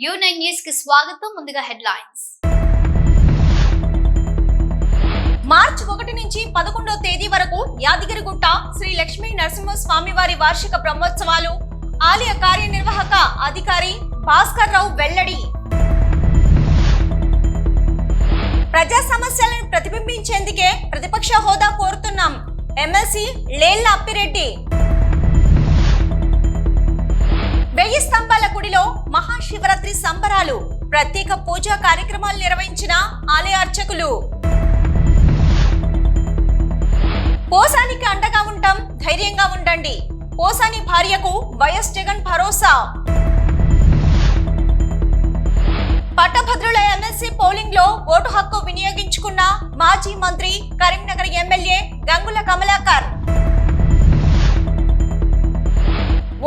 You nine న్యూస్కి స్వాగతం. ముందుగా హెడ్లైన్స్. మార్చి ఒకటి నుంచి పదకొండో తేదీ వరకు యాదగిరిగుట్ట శ్రీ లక్ష్మీ నరసింహస్వామి వారి వార్షిక బ్రహ్మోత్సవాలు. ఆలయ కార్యనిర్వాహక అధికారి భాస్కర్ రావు వెల్లడి. ప్రజా సమస్యలను ప్రతిబింబించేందుకే ప్రతిపక్ష హోదా కోరుతున్నాం. ఎమ్మెల్సీ లేళ్ళ అప్పిరెడ్డి. వెయ్యి స్తంభాల గుడిలో మహాశివరాత్రి సంబరాలు ప్రత్యేక పూజా కార్యక్రమాలు నిర్వహించిన ఆలయ అర్చకులు. పోసానికి అండగా ఉంటాం ధైర్యంగా ఉండండి. పోసాని భార్యకు వైఎస్ జగన్ భరోసా. పట్టభద్రుల ఎమ్మెల్సీ పోలింగ్లో ఓటు హక్కు వినియోగించుకున్న మాజీ మంత్రి కరీంనగర్ ఎమ్మెల్యే గంగుల కమలాకర్.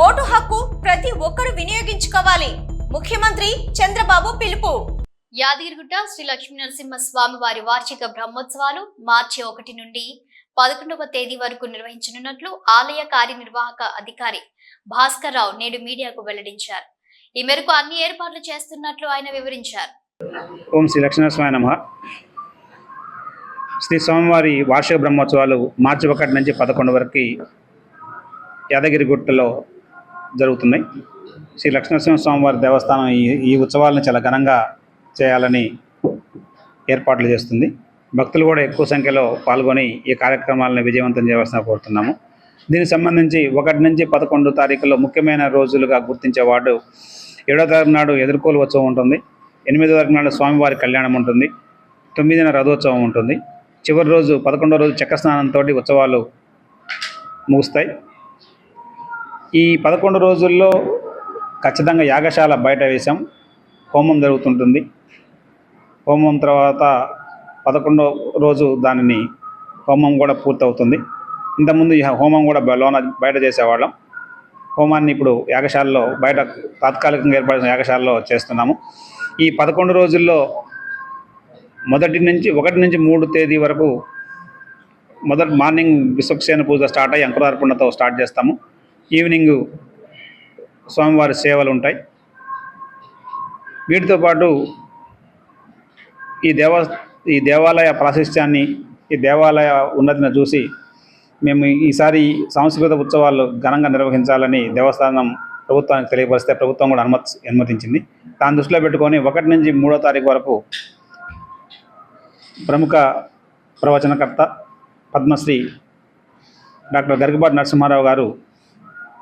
ఓటు హక్కు ప్రతి ఒక్కరూ వినియోగించుకోవాలి. ముఖ్యమంత్రి చంద్రబాబు పిలుపు. యాదగిరిగుట్ట శ్రీ లక్ష్మీ నరసింహ స్వామి వారి వార్షిక బ్రహ్మోత్సవాలు మార్చి ఒకటి నుండి పదకొండవ తేదీ వరకు నిర్వహించనున్నట్లు ఆలయ కార్యనిర్వాహక అధికారి భాస్కర్ రావు నేడు మీడియాకు వెల్లడించారు. ఈ మేరకు అన్ని ఏర్పాట్లు చేస్తున్నట్లు ఆయన వివరించారు. ఓం శ్రీ లక్ష్మీనరస్వామి నమ. శ్రీ స్వామివారి వార్షిక బ్రహ్మోత్సవాలు మార్చి ఒకటి నుంచి పదకొండు వరకు యాదగిరిగుట్టలో జరుగుతున్నాయి. శ్రీ లక్ష్మీనరసింహ స్వామివారి దేవస్థానం ఈ ఈ ఉత్సవాలను చాలా ఘనంగా చేయాలని ఏర్పాట్లు చేస్తుంది. భక్తులు కూడా ఎక్కువ సంఖ్యలో పాల్గొని ఈ కార్యక్రమాలను విజయవంతం చేయవలసిన కోరుతున్నాము. దీనికి సంబంధించి ఒకటి నుంచి పదకొండు తారీఖులో ముఖ్యమైన రోజులుగా గుర్తించే వార్డు ఏడో తారీఖు నాడు ఎదుర్కోలు ఉత్సవం ఉంటుంది. ఎనిమిదో తారీఖు నాడు స్వామివారి కళ్యాణం ఉంటుంది. తొమ్మిదిన రథోత్సవం ఉంటుంది. చివరి రోజు పదకొండో రోజు చక్ర స్నానంతో ఉత్సవాలు ముగుస్తాయి. ఈ పదకొండు రోజుల్లో ఖచ్చితంగా యాగశాల బయట వేశాం. హోమం జరుగుతుంటుంది. హోమం తర్వాత పదకొండో రోజు దానిని హోమం కూడా పూర్తవుతుంది. ఇంతకుముందు ఈ హోమం కూడా లోన బయట చేసేవాళ్ళం. హోమాన్ని ఇప్పుడు యాగశాలలో బయట తాత్కాలికంగా ఏర్పడిన యాగశాలలో చేస్తున్నాము. ఈ పదకొండు రోజుల్లో మొదటి నుంచి ఒకటి నుంచి మూడు తేదీ వరకు మొదటి మార్నింగ్ విశ్వక్సేన పూజ స్టార్ట్ అయ్యి అంకురార్పణతో స్టార్ట్ చేస్తాము. ఈవినింగ్ స్వామివారి సేవలు ఉంటాయి. వీటితో పాటు ఈ దేవ ఈ దేవాలయ ప్రాశస్త్యాన్ని ఈ దేవాలయ ఉన్నతిని చూసి మేము ఈసారి సాంస్కృతిక ఉత్సవాలు ఘనంగా నిర్వహించాలని దేవస్థానం ప్రభుత్వానికి తెలియపరిస్తే ప్రభుత్వం కూడా అనుమతి అనుమతించింది. దాన్ని దృష్టిలో పెట్టుకొని ఒకటి నుంచి మూడో తారీఖు వరకు ప్రముఖ ప్రవచనకర్త పద్మశ్రీ డాక్టర్ గరికపాటి నరసింహారావు గారు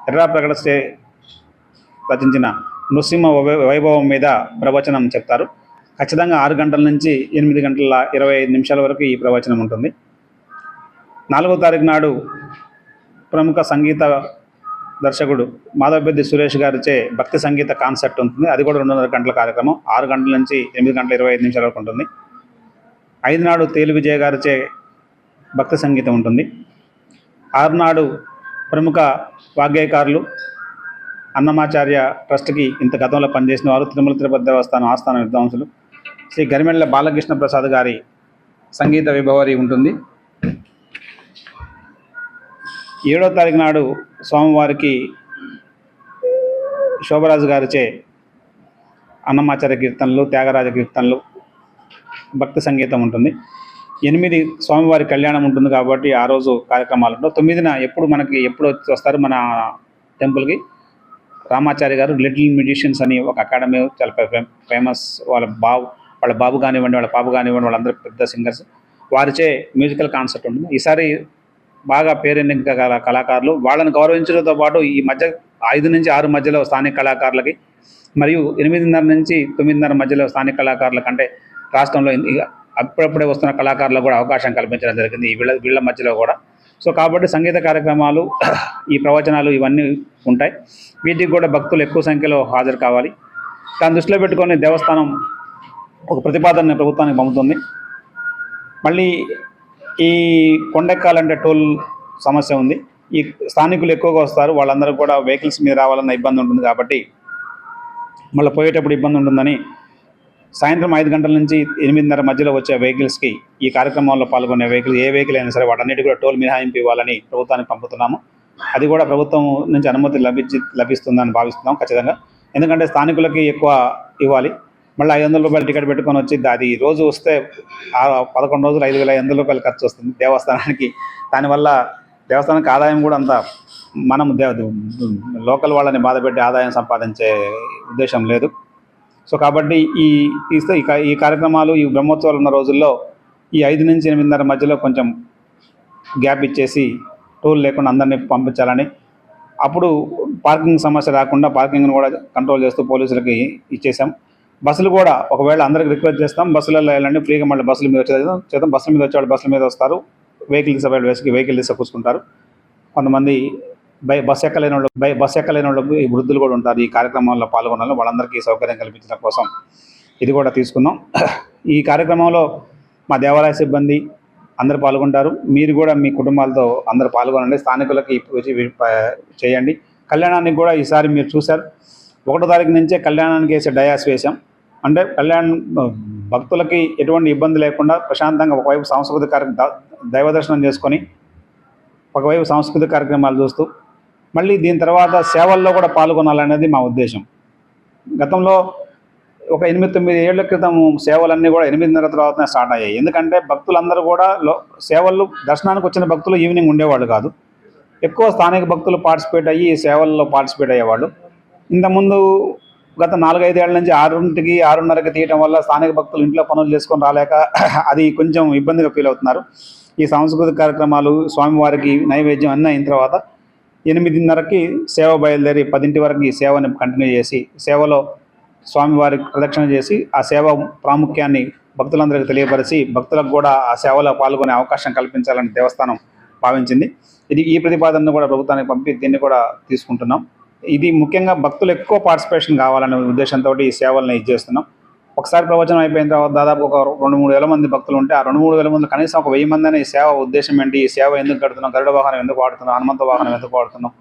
ఎర్రా ప్రకట స్టే రచించిన నృసింహ వైభవం మీద ప్రవచనం చెప్తారు. ఖచ్చితంగా ఆరు గంటల నుంచి ఎనిమిది గంటల ఇరవై ఐదు నిమిషాల వరకు ఈ ప్రవచనం ఉంటుంది. నాలుగో తారీఖు నాడు ప్రముఖ సంగీత దర్శకుడు మాధవపెద్ది సురేష్ గారిచే భక్తి సంగీత కాన్సెప్ట్ ఉంటుంది. అది కూడా రెండున్నర గంటల కార్యక్రమం. ఆరు గంటల నుంచి ఎనిమిది గంటల ఇరవై ఐదు నిమిషాల వరకు ఉంటుంది. ఐదు నాడు తేలు విజయ్ గారిచే భక్తి సంగీతం ఉంటుంది. ఆరు నాడు ప్రముఖ వాగ్గేయకారులు అన్నమాచార్య ట్రస్ట్కి ఇంత గతంలో పనిచేసిన వారు తిరుమల తిరుపతి దేవస్థానం ఆస్థాన విద్వాంసులు. శ్రీ గరిమెళ్ళ బాలకృష్ణ ప్రసాద్ గారి సంగీత విభవరి ఉంటుంది. ఏడో తారీఖు నాడు స్వామివారికి శోభరాజు గారిచే అన్నమాచార్య కీర్తనలు త్యాగరాజ కీర్తనలు భక్తి సంగీతం ఉంటుంది. ఎనిమిది స్వామివారి కళ్యాణం ఉంటుంది కాబట్టి ఆ రోజు కార్యక్రమాలు ఉంటాయి తొమ్మిదిన ఎప్పుడు మనకి ఎప్పుడు వచ్చి వస్తారు మన టెంపుల్కి? రామాచారి గారు లిటిల్ మ్యూజిషియన్స్ అని ఒక అకాడమీ చాలా ఫేమస్ వాళ్ళ బాబు వాళ్ళ బాబు కానివ్వండి వాళ్ళ పాప కానివ్వండి వాళ్ళందరూ పెద్ద సింగర్స్. వారిచే మ్యూజికల్ కాన్సెప్ట్ ఉంటుంది. ఈసారి బాగా పేరెన్నిక గల కళాకారులు వాళ్ళని గౌరవించడంతో పాటు ఈ మధ్య ఐదు నుంచి ఆరు మధ్యలో స్థానిక కళాకారులకి మరియు ఎనిమిదిన్నర నుంచి తొమ్మిదిన్నర మధ్యలో స్థానిక కళాకారుల కంటే రాష్ట్రంలో అప్పుడప్పుడే వస్తున్న కళాకారులకు కూడా అవకాశం కల్పించడం జరిగింది ఈ వీళ్ళ వీళ్ళ మధ్యలో కూడా. సో కాబట్టి సంగీత కార్యక్రమాలు ఈ ప్రవచనాలు ఇవన్నీ ఉంటాయి. వీటికి కూడా భక్తులు ఎక్కువ సంఖ్యలో హాజరు కావాలి. దాన్ని దృష్టిలో పెట్టుకొని దేవస్థానం ఒక ప్రతిపాదన ప్రభుత్వానికి పంపుతుంది. మళ్ళీ ఈ కొండెక్కాలంటే టోల్ సమస్య ఉంది. ఈ స్థానికులు ఎక్కువగా వస్తారు. వాళ్ళందరూ కూడా వెహికల్స్ మీద రావాలన్న ఇబ్బంది ఉంటుంది కాబట్టి మళ్ళీ పోయేటప్పుడు ఇబ్బంది ఉంటుందని సాయంత్రం ఐదు గంటల నుంచి ఎనిమిదిన్నర మధ్యలో వచ్చే వెహికల్స్కి ఈ కార్యక్రమంలో పాల్గొనే వెహికల్ ఏ వెహికల్ అయినా సరే వాటన్నిటి కూడా టోల్ మినహాయింపు ఇవ్వాలని ప్రభుత్వానికి పంపుతున్నాము. అది కూడా ప్రభుత్వం నుంచి అనుమతి లభించి లభిస్తుందని భావిస్తున్నాం ఖచ్చితంగా. ఎందుకంటే స్థానికులకి ఎక్కువ ఇవ్వాలి. మళ్ళీ ఐదు వందల రూపాయలు టికెట్ పెట్టుకొని వచ్చి అది రోజు వస్తే ఆ పదకొండు రోజులు ఐదు వేల ఐదు వందల రూపాయలు ఖర్చు వస్తుంది దేవస్థానానికి. దానివల్ల దేవస్థానానికి ఆదాయం కూడా అంత మనం దేవ లోకల్ వాళ్ళని బాధపెట్టి ఆదాయం సంపాదించే ఉద్దేశం లేదు. సో కాబట్టి ఈ ఈ ఈ ఈ కార్యక్రమాలు ఈ బ్రహ్మోత్సవాలు ఉన్న రోజుల్లో ఈ ఐదు నుంచి ఎనిమిదిన్నర మధ్యలో కొంచెం గ్యాప్ ఇచ్చేసి టోల్ లేకుండా అందరినీ పంపించాలని. అప్పుడు పార్కింగ్ సమస్య రాకుండా పార్కింగ్ను కూడా కంట్రోల్ చేస్తూ పోలీసులకి ఇచ్చేసాం బస్సులు కూడా ఒకవేళ అందరికి రిక్వెస్ట్ చేస్తాం బస్సులలో వెళ్ళండి ఫ్రీగా మళ్ళీ బస్సుల మీద వచ్చేది చేద్దాం. బస్సుల మీద వచ్చేవాళ్ళు బస్సుల మీద వస్తారు వెహికల్ తీసుకుపోయి వేసుకు వెహికల్ తీసే కూర్చుంటారు కొంతమంది బై బస్ ఎక్కలేని వాళ్ళు బై బస్ ఎక్కలేని వాళ్ళు ఈ వృద్ధులు కూడా ఉంటారు. ఈ కార్యక్రమంలో పాల్గొనాలని వాళ్ళందరికీ సౌకర్యం కల్పించడం కోసం ఇది కూడా తీసుకున్నాం. ఈ కార్యక్రమంలో మా దేవాలయ సిబ్బంది అందరు పాల్గొంటారు. మీరు కూడా మీ కుటుంబాలతో అందరు పాల్గొనండి. స్థానికులకి వచ్చి చేయండి. కళ్యాణానికి కూడా ఈసారి మీరు చూశారు. ఒకటో తారీఖు నుంచే కళ్యాణానికి వేసే డయాస్ వేశాం. అంటే కళ్యాణ్ భక్తులకి ఎటువంటి ఇబ్బంది లేకుండా ప్రశాంతంగా ఒకవైపు సాంస్కృతిక కార్య దైవ దర్శనం చేసుకొని ఒకవైపు సాంస్కృతిక కార్యక్రమాలు చూస్తూ మళ్ళీ దీని తర్వాత సేవల్లో కూడా పాల్గొనాలనేది మా ఉద్దేశం. గతంలో ఒక ఎనిమిది తొమ్మిది ఏళ్ళ క్రితం సేవలన్నీ కూడా ఎనిమిదిన్నర తర్వాతనే స్టార్ట్ అయ్యాయి. ఎందుకంటే భక్తులందరూ కూడా లో సేవలు దర్శనానికి వచ్చిన భక్తులు ఈవినింగ్ ఉండేవాళ్ళు కాదు. ఎక్కువ స్థానిక భక్తులు పార్టిసిపేట్ అయ్యి ఈ సేవల్లో పార్టిసిపేట్ అయ్యేవాళ్ళు. ఇంతకుముందు గత నాలుగైదేళ్ళ నుంచి ఆరుంటికి ఆరున్నరకి తీయటం వల్ల స్థానిక భక్తులు ఇంట్లో పనులు చేసుకొని రాలేక అది కొంచెం ఇబ్బందిగా ఫీల్ అవుతున్నారు. ఈ సాంస్కృతిక కార్యక్రమాలు స్వామివారికి నైవేద్యం అన్నీ అయిన తర్వాత ఎనిమిదిన్నరకి సేవ బయలుదేరి పదింటి వరకు ఈ సేవని కంటిన్యూ చేసి సేవలో స్వామివారి ప్రదక్షిణ చేసి ఆ సేవ ప్రాముఖ్యాన్ని భక్తులందరికీ తెలియపరిచి భక్తులకు కూడా ఆ సేవలో పాల్గొనే అవకాశం కల్పించాలని దేవస్థానం భావించింది. ఇది ఈ ప్రతిపాదనను కూడా ప్రభుత్వానికి పంపి దీన్ని కూడా తీసుకుంటున్నాం. ఇది ముఖ్యంగా భక్తులు ఎక్కువ పార్టిసిపేషన్ కావాలనే ఉద్దేశంతో ఈ సేవలను ఇది చేస్తున్నాం. ఒకసారి ప్రవచనం అయిపోయిన తర్వాత దాదాపు ఒక రెండు మూడు వేల మంది భక్తులు ఉంటే ఆ రెండు మూడు వేల మంది కనీసం ఒక వెయ్యి మంది అనే ఈ సేవ ఉద్దేశం ఏంటి? ఈ సేవ ఎందుకు కడుతున్నాం? గరుడ వాహనం ఎందుకు వాడుతున్నాం? హనుమంత వాహనం ఎందుకు వాడుతున్నాం?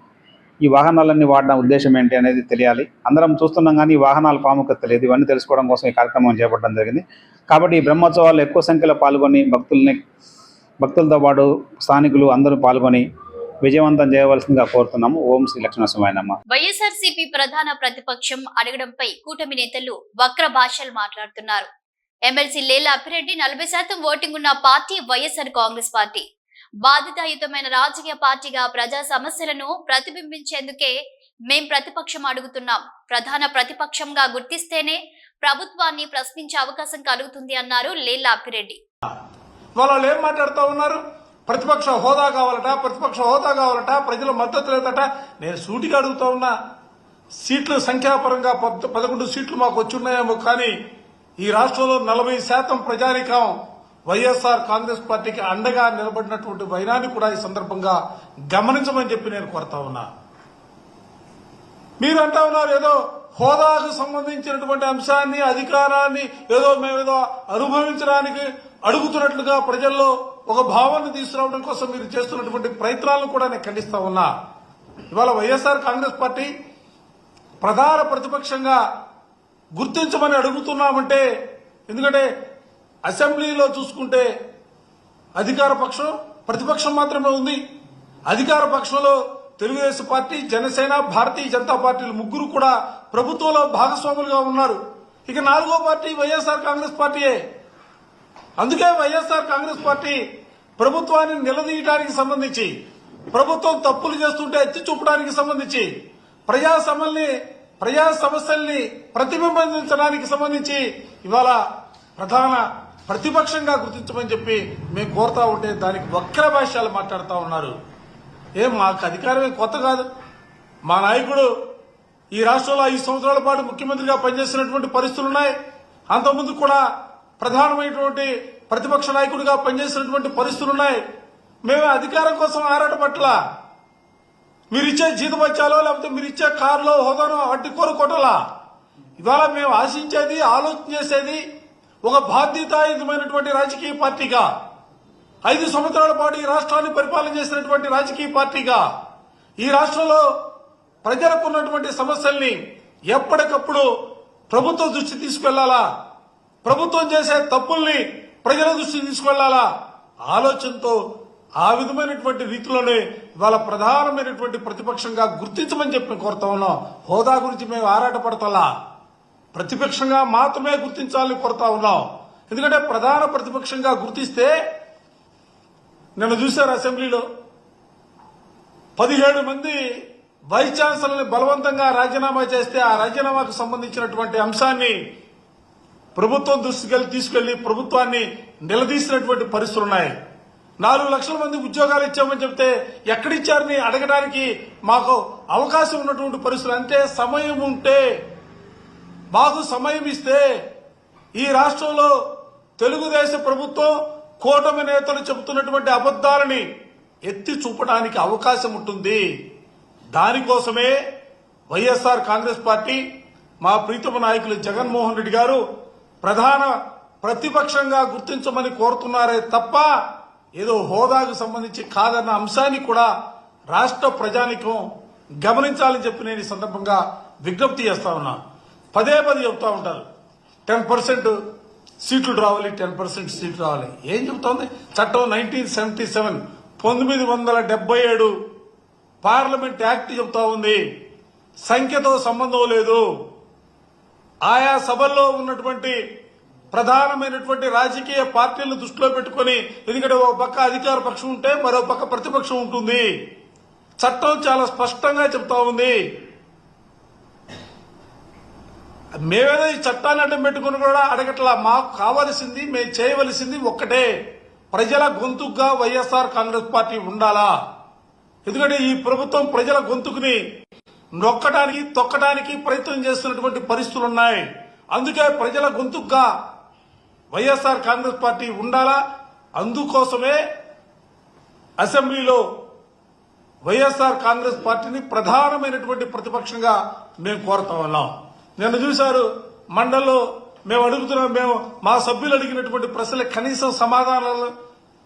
ఈ వాహనాలన్నీ వాడడం ఉద్దేశం ఏంటి అనేది తెలియాలి. అందరం చూస్తున్నాం కానీ ఈ వాహనాల ప్రాముఖ్యత తెలియదు. ఇవన్నీ తెలుసుకోవడం కోసం ఈ కార్యక్రమం చేపట్టడం జరిగింది. కాబట్టి ఈ బ్రహ్మోత్సవాలు ఎక్కువ సంఖ్యలో పాల్గొని భక్తుల్ని భక్తులతో పాటు స్థానికులు అందరూ పాల్గొని విజయవంతం చేయవలసిందిగా కోరుతున్నాము. ఓం శ్రీ లక్ష్మణస్వామినమ్మ వైఎస్ఆర్సీపీ ప్రధాన ప్రతిపక్షం అడగడంపై కూటమి నేతలు వక్ర భాషలు మాట్లాడుతున్నారు. ఎమ్మెల్సీ లేలా అప్పిరెడ్డి నలభై శాతం ఓటింగ్ ఉన్న పార్టీ వైఎస్ఆర్ కాంగ్రెస్ పార్టీ. బాధితాయుతమైన రాజకీయ పార్టీగా ప్రజా సమస్యలను ప్రతిబింబించేందుకే మేం ప్రతిపక్షం అడుగుతున్నాం. ప్రధాన ప్రతిపక్షంగా గుర్తిస్తేనే ప్రభుత్వాన్ని ప్రశ్నించే అవకాశం కలుగుతుంది అన్నారు లేలా అప్పిరెడ్డి వాళ్ళు ఏం మాట్లాడుతూ ఉన్నారు? ప్రతిపక్ష హోదా కావాలట ప్రతిపక్ష హోదా కావాలట ప్రజల మద్దతు లేదట. నేను సూటిగా అడుగుతా ఉన్నా సీట్లు సంఖ్యాపరంగా పద్- పదకొండు సీట్లు మాకు వచ్చున్నాయేమో కానీ ఈ రాష్ట్రంలో నలభై శాతం ప్రజానికం వైఎస్ఆర్ కాంగ్రెస్ పార్టీకి అండగా నిలబడినటువంటి వైనాన్ని కూడా ఈ సందర్భంగా గమనించమని చెప్పి నేను కోరుతా ఉన్నా. మీరు అంటా ఉన్నారు ఏదో హోదాకు సంబంధించినటువంటి అంశాన్ని అధికారాన్ని ఏదో మేమేదో అనుభవించడానికి అడుగుతున్నట్లుగా ప్రజల్లో ఒక భావాన్ని తీసుకురావడం కోసం మీరు చేస్తున్నటువంటి ప్రయత్నాలను కూడా నేను ఖండిస్తా ఉన్నా. ఇవాళ వైఎస్ఆర్ కాంగ్రెస్ పార్టీ ప్రధాన ప్రతిపక్షంగా గుర్తించమని అడుగుతున్నామంటే ఎందుకంటే అసెంబ్లీలో చూసుకుంటే అధికార పక్షం ప్రతిపక్షం మాత్రమే ఉంది. అధికార పక్షంలో తెలుగుదేశం పార్టీ జనసేన భారతీయ జనతా పార్టీలు ముగ్గురు కూడా ప్రభుత్వంలో భాగస్వాములుగా ఉన్నారు. ఇక నాలుగో పార్టీ వైఎస్ఆర్ కాంగ్రెస్ పార్టీయే. అందుకే వైఎస్ఆర్ కాంగ్రెస్ పార్టీ ప్రభుత్వాన్ని నిలదీయడానికి సంబంధించి ప్రభుత్వం తప్పులు చేస్తుంటే ఎత్తి చూపడానికి సంబంధించి ప్రజా సమల్ని ప్రజా సమస్యల్ని ప్రతిబింబించడానికి సంబంధించి ఇవాళ ప్రధాన ప్రతిపక్షంగా గుర్తించమని చెప్పి మేము కోరుతా ఉంటే దానికి వక్ర భాష్యాలు మాట్లాడుతూ ఉన్నారు. ఏం మాకు అధికారమే కొత్త కాదు. మా నాయకుడు ఈ రాష్ట్రంలో ఐదు సంవత్సరాల పాటు ముఖ్యమంత్రిగా పనిచేసినటువంటి పరిస్థితులు ఉన్నాయి అంతకుముందు కూడా ప్రధానమైనటువంటి ప్రతిపక్ష నాయకుడిగా పనిచేసినటువంటి పరిస్థితులు ఉన్నాయి. మేము అధికారం కోసం ఆరాట పట్ల మీరు ఇచ్చే లేకపోతే మీరు ఇచ్చే కారులో హోదాను అడ్డు కోరుకోవటంలా ఇవాళ మేము ఆశించేది ఆలోచన చేసేది ఒక బాధ్యతాయుతమైనటువంటి రాజకీయ పార్టీగా ఐదు సంవత్సరాల పాటు ఈ రాష్ట్రాన్ని పరిపాలన చేసినటువంటి రాజకీయ పార్టీగా ఈ రాష్ట్రంలో ప్రజలకు ఉన్నటువంటి సమస్యల్ని ఎప్పటికప్పుడు ప్రభుత్వ దృష్టి తీసుకెళ్ళాలా? ప్రభుత్వం చేసే తప్పుల్ని ప్రజల దృష్టికి తీసుకెళ్ళాలా? ఆలోచనతో ఆ విధమైనటువంటి రీతిలోనే వాళ్ళ ప్రధానమైనటువంటి ప్రతిపక్షంగా గుర్తించమని చెప్పి కోరుతా ఉన్నాం. హోదా గురించి మేము ఆరాటపడతలా? ప్రతిపక్షంగా మాత్రమే గుర్తించాలని కోరుతా ఉన్నాం. ఎందుకంటే ప్రధాన ప్రతిపక్షంగా గుర్తిస్తే నిన్న చూశారు అసెంబ్లీలో పదిహేడు మంది వైస్ ఛాన్సలర్ని బలవంతంగా రాజీనామా చేస్తే ఆ రాజీనామాకు సంబంధించినటువంటి అంశాన్ని ప్రభుత్వం దృష్టికి తీసుకెళ్ళి ప్రభుత్వాన్ని నిలదీసినటువంటి పరిస్థితులు ఉన్నాయి. నాలుగు లక్షల మంది ఉద్యోగాలు ఇచ్చామని చెప్తే ఎక్కడిచ్చారని అడగడానికి మాకు అవకాశం ఉన్నటువంటి పరిస్థితులు అంటే సమయం ఉంటే మాకు సమయం ఇస్తే ఈ రాష్ట్రంలో తెలుగుదేశం ప్రభుత్వం కూటమి నేతలు చెబుతున్నటువంటి అబద్దాలని ఎత్తి చూపడానికి అవకాశం ఉంటుంది. దానికోసమే వైఎస్ఆర్ కాంగ్రెస్ పార్టీ మా ప్రీతమ నాయకులు జగన్మోహన్ రెడ్డి గారు ప్రధాన ప్రతిపక్షంగా గుర్తించమని కోరుతున్నారే తప్ప ఏదో హోదాకు సంబంధించి కాదన్న అంశాన్ని కూడా రాష్ట్ర ప్రజానికం గమనించాలని చెప్పి నేను ఈ సందర్భంగా విజ్ఞప్తి చేస్తా ఉన్నా. పదే పదే చెప్తా ఉంటారు. టెన్ పర్సెంట్ సీట్లు రావాలి టెన్ పర్సెంట్ సీట్లు రావాలి. ఏం చెబుతోంది చట్టం నైన్టీన్ సెవెంటీ సెవెన్ పంతొమ్మిది వందల డెబ్బై ఏడు పార్లమెంట్ యాక్ట్ చెబుతా ఉంది. సంఖ్యతో సంబంధం లేదు. ఆయా సభల్లో ఉన్నటువంటి ప్రధానమైనటువంటి రాజకీయ పార్టీలను దృష్టిలో పెట్టుకొని ఎందుకంటే ఒక పక్క అధికార పక్షం ఉంటే మరో పక్క ప్రతిపక్షం ఉంటుంది. చట్టం చాలా స్పష్టంగా చెప్తా ఉంది. మేమేదో ఈ చట్టాన్ని అడ్డం పెట్టుకుని కూడా అడగట్లా మాకు కావలసింది మేము చేయవలసింది ఒక్కటే. ప్రజల గొంతుగా వైఎస్ఆర్ కాంగ్రెస్ పార్టీ ఉండాలా? ఎందుకంటే ఈ ప్రభుత్వం ప్రజల గొంతుకుని నొక్కడానికి తొక్కడానికి ప్రయత్నం చేస్తున్నటువంటి పరిస్థితులు ఉన్నాయి. అందుకే ప్రజల గొంతుగా వైఎస్ఆర్ కాంగ్రెస్ పార్టీ ఉండాలా? అందుకోసమే అసెంబ్లీలో వైఎస్ఆర్ కాంగ్రెస్ పార్టీని ప్రధానమైనటువంటి ప్రతిపక్షంగా మేము కోరుతా ఉన్నాం. నిన్న చూశారు మండల్లో మేము అడుగుతున్నాం మేము మా సభ్యులు అడిగినటువంటి ప్రశ్నలకు కనీసం సమాధానాలు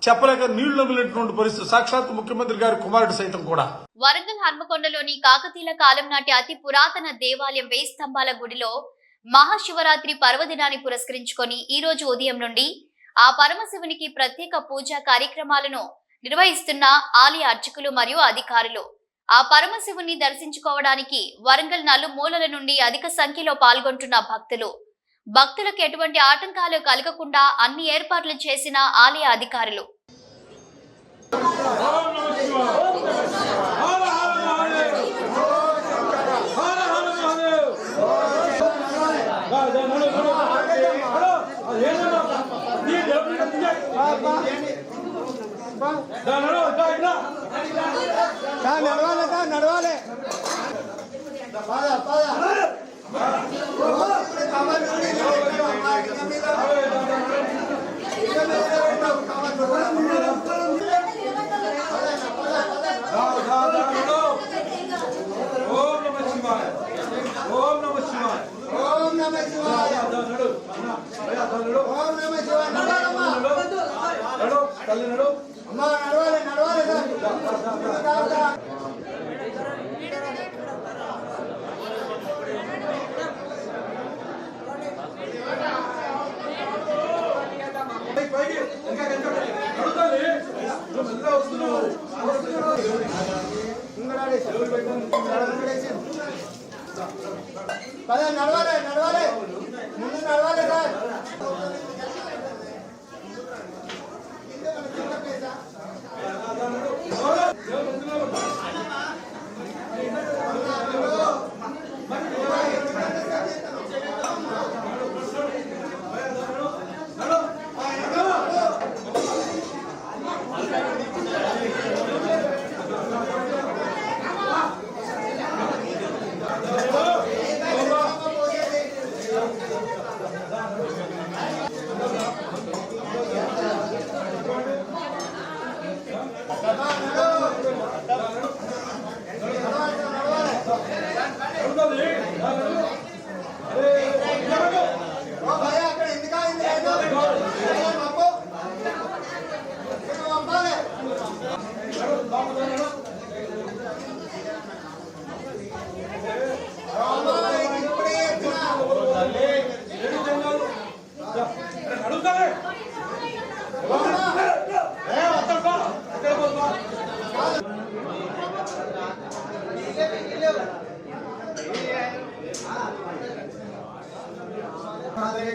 చెప్పలేక నీళ్ళు నమిలినటువంటి పరిస్థితి. సాక్షాత్ ముఖ్యమంత్రి గారి కుమారుడు సైతం కూడా. వరంగల్ హన్మకొండలోని కాకతీయుల కాలం నాటి అతి పురాతన దేవాలయం వేయి స్తంభాల గుడిలో మహాశివరాత్రి పర్వదినాన్ని పురస్కరించుకొని ఈ రోజు ఉదయం నుండి ఆ పరమశివునికి ప్రత్యేక పూజా కార్యక్రమాలను నిర్వహిస్తున్న ఆలయ అర్చకులు మరియు అధికారులు. ఆ పరమశివుని దర్శించుకోవడానికి వరంగల్ నలుమూలల నుండి అధిక సంఖ్యలో పాల్గొంటున్న భక్తులు. భక్తులకు ఎటువంటి ఆటంకాలు కలగకుండా అన్ని ఏర్పాట్లు చేసిన ఆలయ అధికారులు. నడవాలి నడవాలి. తల్లి నడు అమ్మా నడవాలి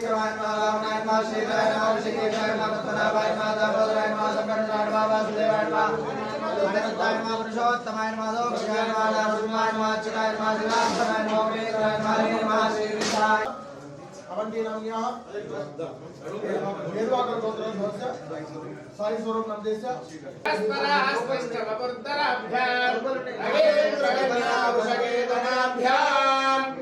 विक्रमाय मा रावणाय मा शिवाय मा ऋषिकेशाय मा पद्मनाभाय मा दामोदराय मा संकटनाय मा वासुदेवाय मा अनंताय मा पुरुषोत्तमाय मा दोक्षाय मा नरसिंहाय मा चिराय मा दिनांतराय मा मेघराय मा रे मा श्रीकृष्णाय अवन्तीनाम्यः मेरुवाकर गोत्रं भवस्य साई स्वरूप नंदेस्य हस्तरः हस्तश्च वपुर्धराभ्यां रवेन्द्रगणाभुषकेतनाभ्यां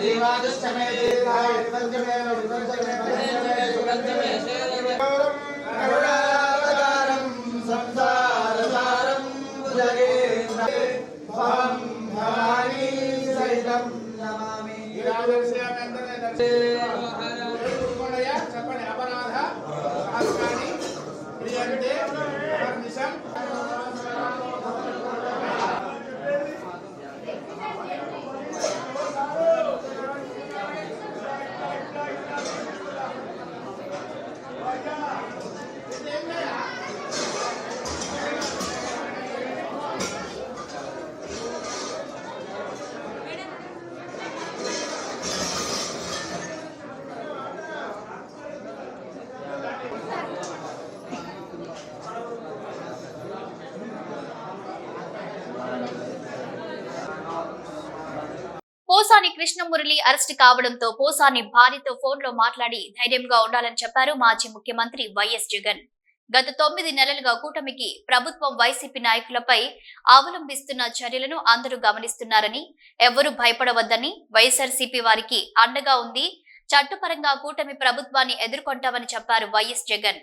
సూచమే ప్రసూచమే దీవాదశమే దీర్ఘాయ వివంజమే వివంజమే వివంజమే కరుణావతారం కృష్ణమురళి అరెస్ట్ కావడంతో పోసాని భార్యతో ఫోన్లో మాట్లాడి ధైర్యంగా ఉండాలని చెప్పారు మాజీ ముఖ్యమంత్రి వైఎస్ జగన్. గత తొమ్మిది నెలలుగా కూటమికి ప్రభుత్వం వైసీపీ నాయకులపై అవలంబిస్తున్న చర్యలను అందరూ గమనిస్తున్నారని ఎవరూ భయపడవద్దని వైఎస్ఆర్సీపీ వారికి అండగా ఉంది చట్టపరంగా కూటమి ప్రభుత్వాన్ని ఎదుర్కొంటామని చెప్పారు వైఎస్ జగన్.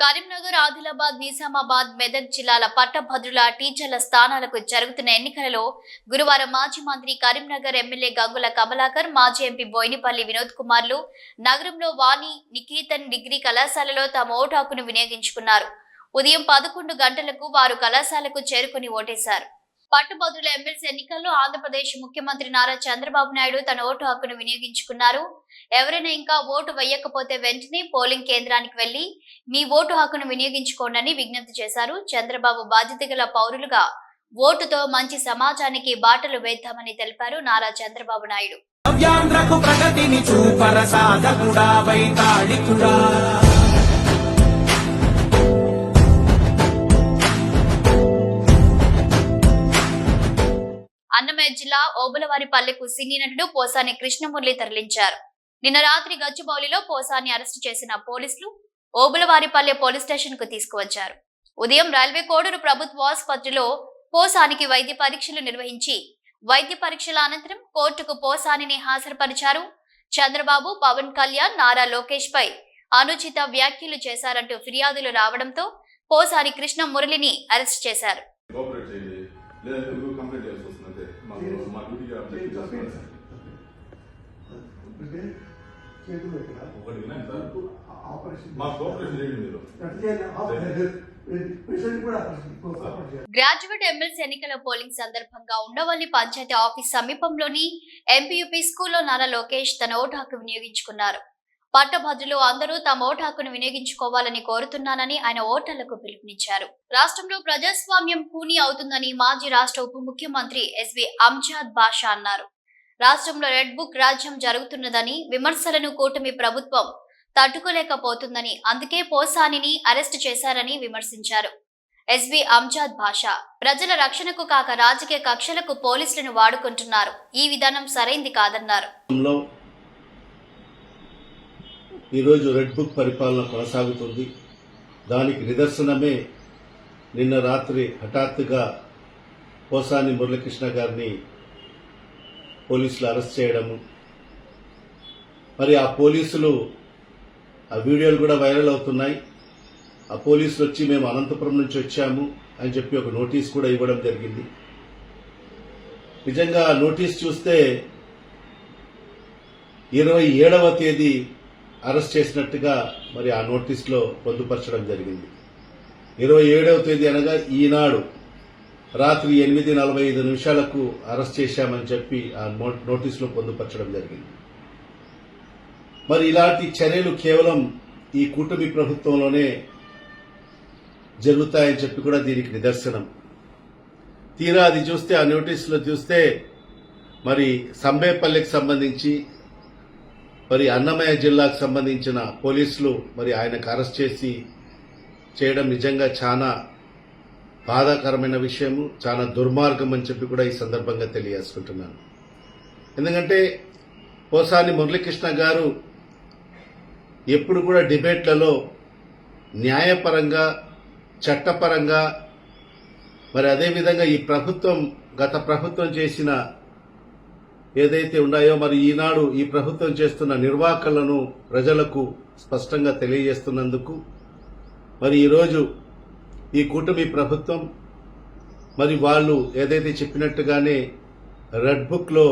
కరీంనగర్ ఆదిలాబాద్ నిజామాబాద్ మెదక్ జిల్లాల పట్టభద్రుల టీచర్ల స్థానాలకు జరుగుతున్న ఎన్నికలలో గురువారం మాజీ మంత్రి కరీంనగర్ ఎమ్మెల్యే గంగుల కమలాకర్ మాజీ ఎంపీ బోయినపల్లి వినోద్ కుమార్లు నగరంలో వాణి నికేతన్ డిగ్రీ కళాశాలలో తమ ఓటు హక్కును వినియోగించుకున్నారు. ఉదయం పదకొండు గంటలకు వారు కళాశాలకు చేరుకుని ఓటేశారు. పట్టుభద్రుల ఎమ్మెల్సీ ఎన్నికల్లో ఆంధ్రప్రదేశ్ ముఖ్యమంత్రి నారా చంద్రబాబు నాయుడు తన ఓటు హక్కును వినియోగించుకున్నారు. ఎవరైనా ఇంకా ఓటు వేయకపోతే వెంటనే పోలింగ్ కేంద్రానికి వెళ్ళి మీ ఓటు హక్కును వినియోగించుకోండి విజ్ఞప్తి చేశారు. చంద్రబాబు బాధ్యత గల పౌరులుగా ఓటుతో మంచి సమాజానికి బాటలు వేద్దామని తెలిపారు నారా చంద్రబాబు నాయుడు. ప్రగతిని చూపర సాధకుడా వైతాళికుడా. అన్నమయ్య జిల్లా ఓబులవారిపల్లెకు సినీ నటుడు పోసాని కృష్ణమురళి తరలించారు. నిన్న రాత్రి గచ్చిబౌలిలో పోసాని అరెస్టు చేసిన పోలీసులు ఓబులవారిపల్లె పోలీస్ స్టేషన్కు తీసుకువచ్చారు. ఉదయం రైల్వే కోడూరు ప్రభుత్వ ఆసుపత్రిలో పోసానికి వైద్య పరీక్షలు నిర్వహించి వైద్య పరీక్షల అనంతరం కోర్టుకు పోసానిని హాజరుపరిచారు. చంద్రబాబు పవన్ కళ్యాణ్ నారా లోకేష్ పై అనుచిత వ్యాఖ్యలు చేశారంటూ ఫిర్యాదులు రావడంతో పోసాని కృష్ణ మురళిని అరెస్ట్ చేశారు. గ్రాడ్యుయేట్ ఎమ్మెల్సీ ఎన్నికల పోలింగ్ సందర్భంగా ఉండవల్లి పంచాయతీ ఆఫీస్ సమీపంలోని ఎంపీయూపీ స్కూల్లో నారా లోకేష్ తన ఓటు హక్కు వినియోగించుకున్నారు. పట్టభద్రులు అందరూ తమ ఓటు హక్కును వినియోగించుకోవాలని కోరుతున్నానని ఆయన ఓటర్లకు పిలుపునిచ్చారు. రాష్ట్రంలో ప్రజాస్వామ్యం కూని అవుతుందని మాజీ రాష్ట్ర ఉప ముఖ్యమంత్రి ఎస్వి అంజాద్ బాషా అన్నారు. రాష్ట్రంలో రెడ్ బుక్ రాజ్యం జరుగుతున్నదని విమర్శలను కూటమి ప్రభుత్వం తట్టుకోలేకపోతుందని అందుకే పోసానిని అరెస్ట్ చేశారని విమర్శించారు. ఎస్బి అంజాద్ భాష ప్రజల రక్షణకు కాక రాజకీయ కక్షలకు పోలీసులను వాడుకుంటున్నారు. ఈ విధానం సరైంది కాదన్నారు. ఈరోజు రెడ్ బుక్ పరిపాలన కొనసాగుతుంది. దానికి నిదర్శనమే నిన్న రాత్రి హఠాత్తుగా పోసాని మురళీకృష్ణ గారిని పోలీసులు అరెస్ట్ చేయడము. మరి ఆ పోలీసులు ఆ వీడియోలు కూడా వైరల్ అవుతున్నాయి. ఆ పోలీసులు వచ్చి మేము అనంతపురం నుంచి వచ్చాము అని చెప్పి ఒక నోటీస్ కూడా ఇవ్వడం జరిగింది. నిజంగా నోటీస్ చూస్తే ఇరవై ఏడవ తేదీ అరెస్ట్ చేసినట్టుగా మరి ఆ నోటీస్లో పొందుపరచడం జరిగింది. ఇరవై ఏడవ తేదీ అనగా ఈనాడు రాత్రి ఎనిమిది నలభై ఐదు నిమిషాలకు అరెస్ట్ చేశామని చెప్పి ఆ నోటీసులో పొందుపరచడం జరిగింది. మరి ఇలాంటి చర్యలు కేవలం ఈ కూటమి ప్రభుత్వంలోనే జరుగుతాయని చెప్పి కూడా దీనికి నిదర్శనం. తీరా అది చూస్తే ఆ నోటీసులో చూస్తే మరి సంబేపల్లికి సంబంధించి మరి అన్నమయ్య జిల్లాకు సంబంధించిన పోలీసులు మరి ఆయనకు అరెస్ట్ చేసి చేయడం నిజంగా చాలా బాధాకరమైన విషయము చాలా దుర్మార్గం అని చెప్పి కూడా ఈ సందర్భంగా తెలియజేసుకుంటున్నాను. ఎందుకంటే పోసాని మురళీకృష్ణ గారు ఎప్పుడు కూడా డిబేట్లలో న్యాయపరంగా చట్టపరంగా మరి అదేవిధంగా ఈ ప్రభుత్వం గత ప్రభుత్వం చేసిన ఏదైతే ఉన్నాయో మరి ఈనాడు ఈ ప్రభుత్వం చేస్తున్న నిర్వాహకులను ప్రజలకు స్పష్టంగా తెలియజేస్తున్నందుకు మరి ఈరోజు ఈ కూటమి ప్రభుత్వం మరి వాళ్ళు ఏదైతే చెప్పినట్టుగానే రెడ్ బుక్లో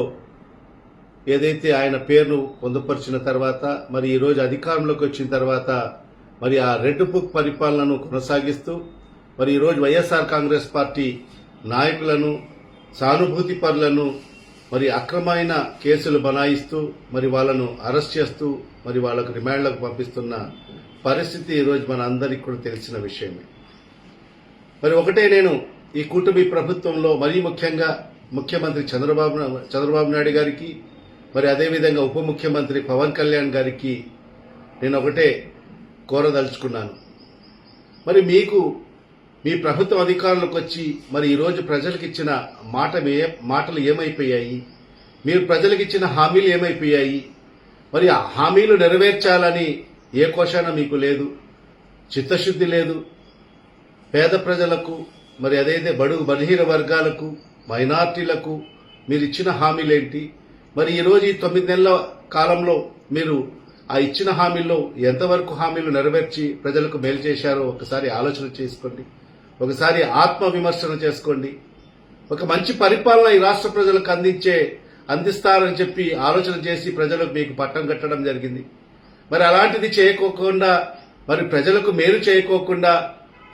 ఏదైతే ఆయన పేరును పొందుపరిచిన తర్వాత మరి ఈరోజు అధికారంలోకి వచ్చిన తర్వాత మరి ఆ రెడ్ బుక్ పరిపాలనను కొనసాగిస్తూ మరి ఈరోజు వైఎస్ఆర్ కాంగ్రెస్ పార్టీ నాయకులను సానుభూతి పరులను మరి అక్రమైన కేసులు బనాయిస్తూ మరి వాళ్ళను అరెస్ట్ చేస్తూ మరి వాళ్ళకు రిమాండ్లకు పంపిస్తున్న పరిస్థితి ఈరోజు మన అందరికీ కూడా తెలిసిన విషయమే. మరి ఒకటే నేను ఈ కూటమి ప్రభుత్వంలో మరీ ముఖ్యంగా ముఖ్యమంత్రి చంద్రబాబు చంద్రబాబు నాయుడు గారికి మరి అదేవిధంగా ఉప ముఖ్యమంత్రి పవన్ కళ్యాణ్ గారికి నేను ఒకటే కోరదలుచుకున్నాను. మరి మీకు మీ ప్రభుత్వం అధికారులకు వచ్చి మరి ఈరోజు ప్రజలకు ఇచ్చిన మాట మాటలు ఏమైపోయాయి? మీరు ప్రజలకు ఇచ్చిన హామీలు ఏమైపోయాయి? మరి ఆ హామీలు నెరవేర్చాలని ఏ కోశాన మీకు లేదు? చిత్తశుద్ధి లేదు? పేద ప్రజలకు మరి అదైతే బడుగు బలహీన వర్గాలకు మైనార్టీలకు మీరు ఇచ్చిన హామీలేంటి? మరి ఈరోజు ఈ తొమ్మిది నెలల కాలంలో మీరు ఆ ఇచ్చిన హామీల్లో ఎంతవరకు హామీలు నెరవేర్చి ప్రజలకు మేలు చేశారో ఒకసారి ఆలోచన చేసుకోండి. ఒకసారి ఆత్మ విమర్శన చేసుకోండి. ఒక మంచి పరిపాలన ఈ రాష్ట్ర ప్రజలకు అందించే అందిస్తారని చెప్పి ఆలోచన చేసి ప్రజలకు మీకు పట్టం కట్టడం జరిగింది. మరి అలాంటిది చేయకోకుండా మరి ప్రజలకు మేలు చేయకోకుండా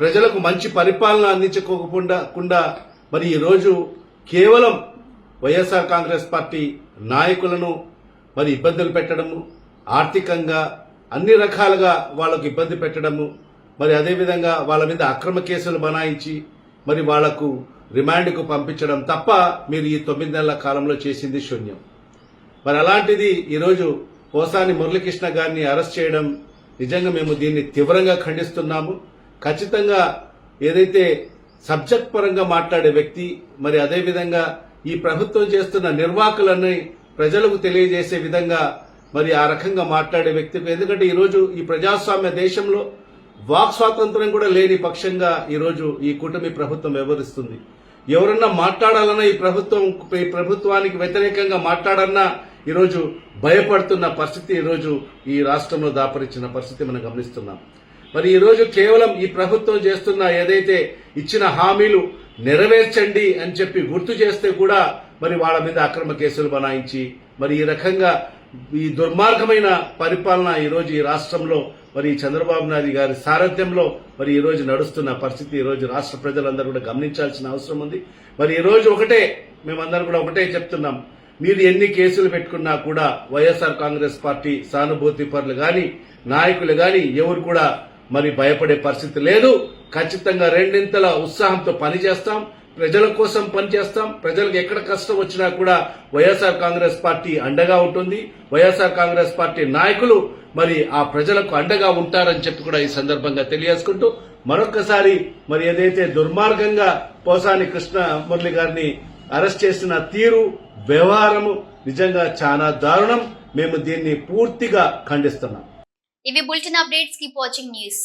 ప్రజలకు మంచి పరిపాలన అందించకోకుండా కుండా మరి ఈరోజు కేవలం వైఎస్ఆర్ కాంగ్రెస్ పార్టీ నాయకులను మరి ఇబ్బందులు పెట్టడము ఆర్థికంగా అన్ని రకాలుగా వాళ్ళకు ఇబ్బంది పెట్టడము మరి అదేవిధంగా వాళ్ళ మీద అక్రమ కేసులు బనాయించి మరి వాళ్ళకు రిమాండ్కు పంపించడం తప్ప మీరు ఈ తొమ్మిది నెలల కాలంలో చేసింది శూన్యం. మరి అలాంటిది ఈరోజు కోసాని మురళీకృష్ణ గారిని అరెస్ట్ చేయడం నిజంగా మేము దీన్ని తీవ్రంగా ఖండిస్తున్నాము. ఖచ్చితంగా ఏదైతే సబ్జెక్ట్ పరంగా మాట్లాడే వ్యక్తి మరి అదేవిధంగా ఈ ప్రభుత్వం చేస్తున్న నిర్వాహకులన్నీ ప్రజలకు తెలియజేసే విధంగా మరి ఆ రకంగా మాట్లాడే వ్యక్తి. ఎందుకంటే ఈరోజు ఈ ప్రజాస్వామ్య దేశంలో వాక్ స్వాతంత్రం కూడా లేని పక్షంగా ఈరోజు ఈ కూటమి ప్రభుత్వం వ్యవహరిస్తుంది. ఎవరన్నా మాట్లాడాలన్నా ఈ ప్రభుత్వం ఈ ప్రభుత్వానికి వ్యతిరేకంగా మాట్లాడన్నా ఈరోజు భయపడుతున్న పరిస్థితి ఈరోజు ఈ రాష్ట్రంలో దాపరించిన పరిస్థితి మనం గమనిస్తున్నాం. మరి ఈరోజు కేవలం ఈ ప్రభుత్వం చేస్తున్న ఏదైతే ఇచ్చిన హామీలు నెరవేర్చండి అని చెప్పి గుర్తు చేస్తే కూడా మరి వాళ్ళ మీద అక్రమ కేసులు బనాయించి మరి ఈ రకంగా ఈ దుర్మార్గమైన పరిపాలన ఈరోజు ఈ రాష్ట్రంలో మరి చంద్రబాబు నాయుడు గారి సారథ్యంలో మరి ఈరోజు నడుస్తున్న పరిస్థితి ఈ రోజు రాష్ట్ర ప్రజలందరూ కూడా గమనించాల్సిన అవసరం ఉంది. మరి ఈ రోజు ఒకటే మేమందరం కూడా ఒకటే చెప్తున్నాం. మీరు ఎన్ని కేసులు పెట్టుకున్నా కూడా వైఎస్ఆర్ కాంగ్రెస్ పార్టీ సానుభూతి పరులు గాని నాయకులు గాని ఎవరు కూడా మరి భయపడే పరిస్థితి లేదు. ఖచ్చితంగా రెండింతల ఉత్సాహంతో పనిచేస్తాం. ప్రజల కోసం పనిచేస్తాం. ప్రజలకు ఎక్కడ కష్టం వచ్చినా కూడా వైఎస్ఆర్ కాంగ్రెస్ పార్టీ అండగా ఉంటుంది. వైఎస్ఆర్ కాంగ్రెస్ పార్టీ నాయకులు మరి ఆ ప్రజలకు అండగా ఉంటారని చెప్పి కూడా ఈ సందర్భంగా తెలియజేసుకుంటూ మరొక్కసారి మరి ఏదైతే దుర్మార్గంగా పోసాని కృష్ణ మురళి గారిని అరెస్ట్ చేసిన తీరు వ్యవహారము నిజంగా చాలా దారుణం. మేము దీన్ని పూర్తిగా ఖండిస్తున్నాం. ఇవి bulletin updates keep watching news.